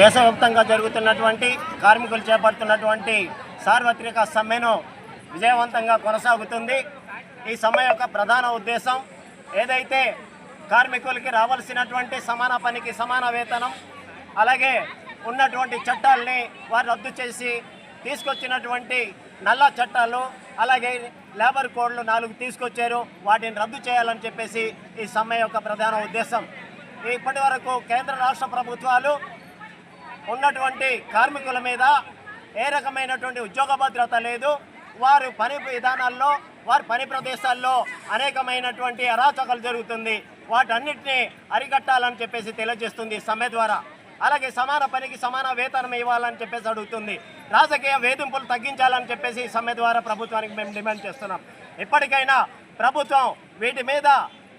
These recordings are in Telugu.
దేశవ్యాప్తంగా జరుగుతున్నటువంటి కార్మికులు చేపడుతున్నటువంటి సార్వత్రిక సమ్మెను విజయవంతంగా కొనసాగుతుంది. ఈ సమ్మె యొక్క ప్రధాన ఉద్దేశం ఏదైతే కార్మికులకి రావాల్సినటువంటి సమాన పనికి సమాన వేతనం అలాగే ఉన్నటువంటి చట్టాలని వారు రద్దు చేసి తీసుకొచ్చినటువంటి నల్ల చట్టాలు అలాగే లేబర్ కోడ్లు నాలుగు తీసుకొచ్చారు. వాటిని రద్దు చేయాలని చెప్పేసి ఈ సమ్మె యొక్క ప్రధాన ఉద్దేశం. ఇప్పటి వరకు కేంద్ర రాష్ట్ర ప్రభుత్వాలు ఉన్నటువంటి కార్మికుల మీద ఏ రకమైనటువంటి ఉద్యోగ భద్రత లేదు. వారు పని విధానాల్లో వారి పని ప్రదేశాల్లో అనేకమైనటువంటి అరాచకాలు జరుగుతుంది. వాటన్నిటిని అరికట్టాలని చెప్పేసి తెలియజేస్తుంది సమ్మె ద్వారా. అలాగే సమాన పనికి సమాన వేతనం ఇవ్వాలని చెప్పేసి అడుగుతుంది. రాజకీయ వేధింపులు తగ్గించాలని చెప్పేసి సమ్మె ద్వారా ప్రభుత్వానికి మేము డిమాండ్ చేస్తున్నాం. ఇప్పటికైనా ప్రభుత్వం వీటి మీద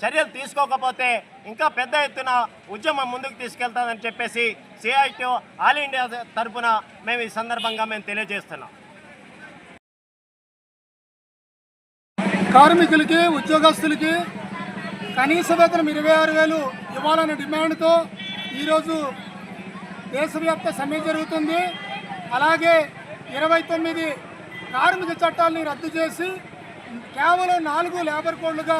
చర్యలు తీసుకోకపోతే ఇంకా పెద్ద ఎత్తున ఉద్యమం ముందుకు తీసుకెళ్తాదని చెప్పేసి సిఐటి ఆల్ ఇండియా తరఫున మేము ఈ సందర్భంగా మేము తెలియజేస్తున్నాం. కార్మికులకి ఉద్యోగస్తులకి కనీస వేతనం ఇరవై ఆరు వేలు ఇవ్వాలనే డిమాండ్తో ఈరోజు దేశవ్యాప్త సమ్మె జరుగుతుంది. అలాగే ఇరవై తొమ్మిది కార్మిక చట్టాలని రద్దు చేసి కేవలం నాలుగు లేబర్ కోడ్లుగా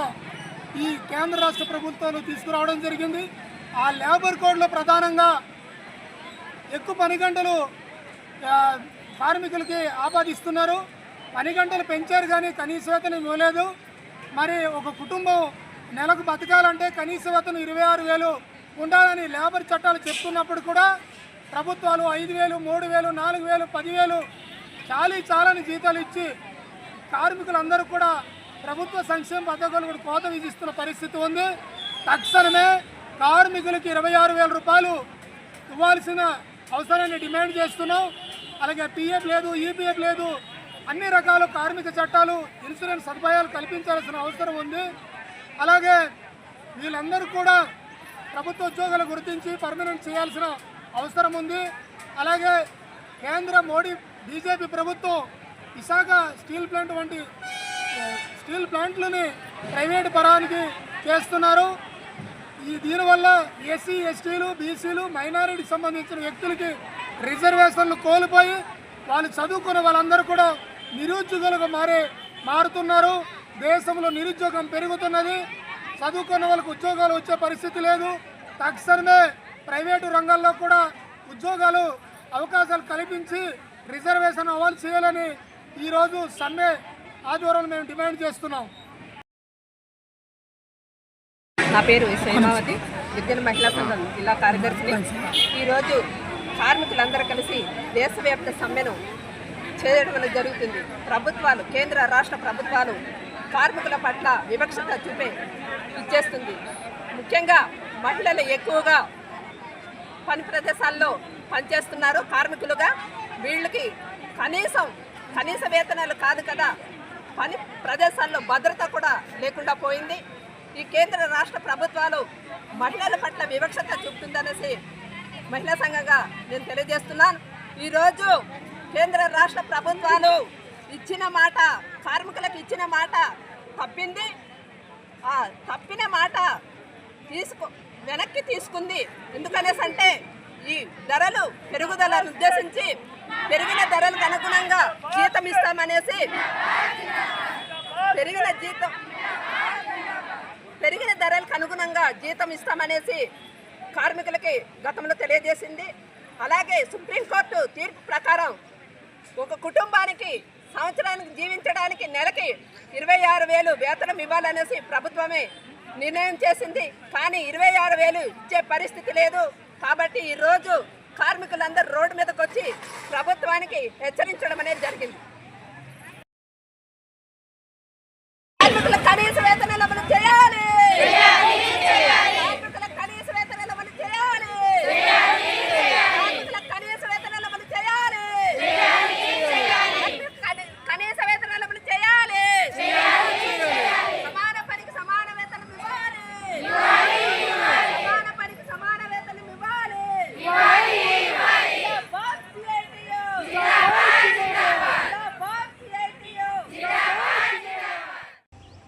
ఈ కేంద్ర రాష్ట్ర ప్రభుత్వాలు తీసుకురావడం జరిగింది. ఆ లేబర్ కోడ్లో ప్రధానంగా ఎక్కువ పని గంటలు కార్మికులకి ఆపాదిస్తున్నారు. పని గంటలు పెంచారు కానీ కనీస వేతనం ఇవ్వలేదు. మరి ఒక కుటుంబం నెలకు బతకాలంటే కనీస వేతనం ఇరవై ఆరు వేలు ఉండాలని లేబర్ చట్టాలు చెప్తున్నప్పుడు కూడా ప్రభుత్వాలు ఐదు వేలు మూడు వేలు నాలుగు వేలు పదివేలు చాలీ చాలని జీతాలు ఇచ్చి కార్మికులందరూ కూడా ప్రభుత్వ సంక్షేమ పథకాలు కూడా కోత విధిస్తున్న పరిస్థితి ఉంది. తక్షణమే కార్మికులకి ఇరవై ఆరు వేల రూపాయలు ఇవ్వాల్సిన అవసరాన్ని డిమాండ్ చేస్తున్నాం. అలాగే పిఎఫ్ లేదు ఈపీఎఫ్ లేదు అన్ని రకాల కార్మిక చట్టాలు ఇన్సూరెన్స్ సదుపాయాలు కల్పించాల్సిన అవసరం ఉంది. అలాగే వీళ్ళందరూ కూడా ప్రభుత్వ ఉద్యోగాలు గుర్తించి పర్మనెంట్ చేయాల్సిన అవసరం ఉంది. అలాగే కేంద్ర మోడీ బీజేపీ ప్రభుత్వం విశాఖ స్టీల్ ప్లాంట్ వంటి స్టీల్ ప్లాంట్లని ప్రైవేట్ పరానికి చేస్తున్నారు. ఈ దీనివల్ల ఎస్సీ ఎస్టీలు బీసీలు మైనారిటీకి సంబంధించిన వ్యక్తులకి రిజర్వేషన్లు కోల్పోయి వాళ్ళు చదువుకున్న వాళ్ళందరూ కూడా నిరుద్యోగులుగా మారే మారుతున్నారు. దేశంలో నిరుద్యోగం పెరుగుతున్నది. చదువుకున్న వాళ్ళకి ఉద్యోగాలు వచ్చే పరిస్థితి లేదు. తక్షణమే ప్రైవేటు రంగాల్లో కూడా ఉద్యోగాలు అవకాశాలు కల్పించి రిజర్వేషన్ అమలు చేయాలని ఈరోజు సమ్మె ఆధ్వర్యంలో మేము డిమాండ్ చేస్తున్నాం. నా పేరు హేమావతి విద్యను మహిళా సంఘం జిల్లా కార్యదర్శిని. ఈరోజు కార్మికులందరూ కలిసి దేశవ్యాప్త సమ్మెను చేయడం అనేది జరుగుతుంది. ప్రభుత్వాలు కేంద్ర రాష్ట్ర ప్రభుత్వాలు కార్మికుల పట్ల వివక్షత చూపే ఇచ్చేస్తుంది ముఖ్యంగా మహిళలు ఎక్కువగా పని ప్రదేశాల్లో పనిచేస్తున్నారు కార్మికులుగా. వీళ్ళకి కనీసం కనీస వేతనాలు కాదు కదా. పని ప్రదేశాల్లో భద్రత కూడా లేకుండా పోయింది. ఈ కేంద్ర రాష్ట్ర ప్రభుత్వాలు మహిళల పట్ల వివక్షత చూపుతుందనేసి మహిళా సంఘంగా నేను తెలియజేస్తున్నాను. ఈరోజు కేంద్ర రాష్ట్ర ప్రభుత్వాలు ఇచ్చిన మాట కార్మికులకు ఇచ్చిన మాట తప్పింది. ఆ తప్పిన మాట తీసుకు వెనక్కి తీసుకుంది. ఎందుకనేసి అంటే ఈ ధరలు పెరుగుదలను ఉద్దేశించి పెరిగిన ధరలకు అనుగుణంగా జీతం ఇస్తామనేసి పెరిగిన జీతం పెరిగిన ధరలకు అనుగుణంగా జీతం ఇస్తామనేసి కార్మికులకి గతంలో తెలియజేసింది. అలాగే సుప్రీంకోర్టు తీర్పు ప్రకారం ఒక కుటుంబానికి సంవత్సరానికి జీవించడానికి నెలకి ఇరవై ఆరు వేలు వేతనం ఇవ్వాలనేసి ప్రభుత్వమే నిర్ణయం చేసింది. కానీ ఇరవై ఆరు వేలు ఇచ్చే పరిస్థితి లేదు. కాబట్టి ఈరోజు కార్మికులందరూ రోడ్డు మీదకి వచ్చి ప్రభుత్వానికి హెచ్చరించడం అనేది జరిగింది కార్మికుల కనీస వేతనాలు అమలు చేయాలి కార్మికుల కనీస వేతనాలు అమలు చేయాలి కార్మికుల కనీస వేతనాలు అమలు చేయాలి కని- కనీస వేతనాలు అమలు చేయాలి సమాన పనికి సమాన వేతనం ఇవ్వాలి సమాన పనికి సమాన వేతనం ఇవ్వాలి బాస్ CITU. బాస్